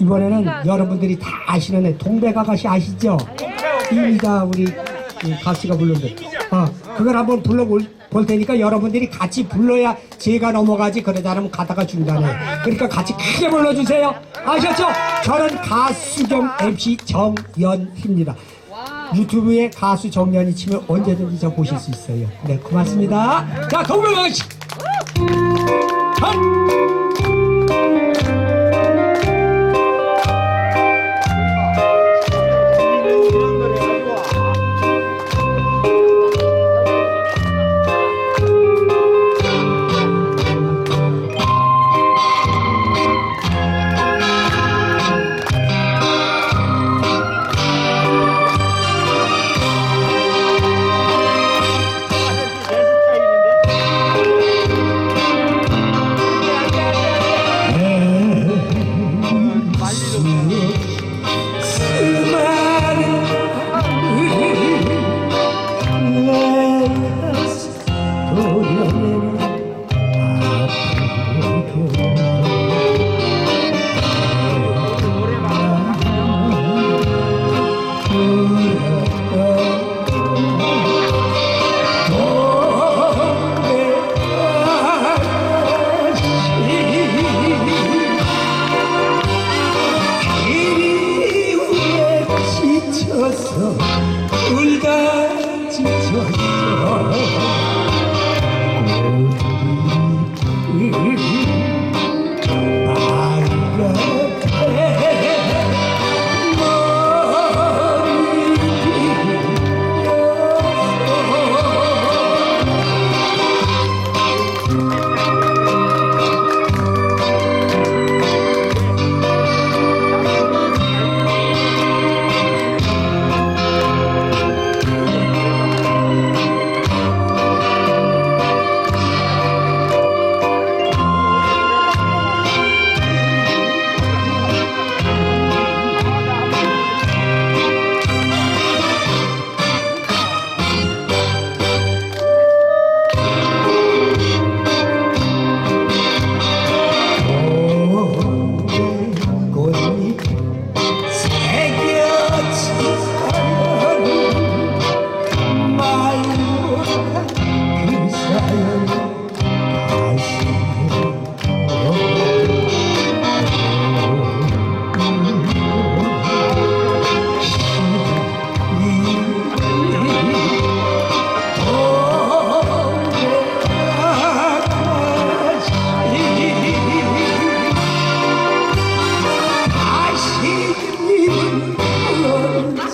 이번에는 여러분들이 다 아시는 동백아가씨 아시죠? 이미자 우리 이 가수가 부르는데. 어, 그걸 한번 불러볼 볼 테니까 여러분들이 같이 불러야 제가 넘어가지 그러지 않으면 가다가 중단해 그러니까 같이 크게 불러주세요. 아셨죠? 저는 가수 겸 MC 정연희입니다. 유튜브에 가수 정연이 치면 언제든지 저 보실 수 있어요. 네 고맙습니다. 자 동백아가씨. 한! 울다 지쳤어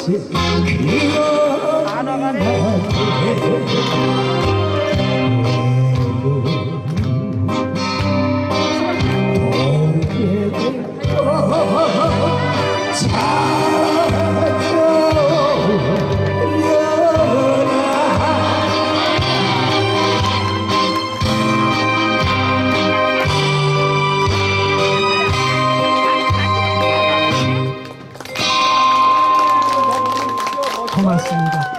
언제 그리워하네 고맙습니다.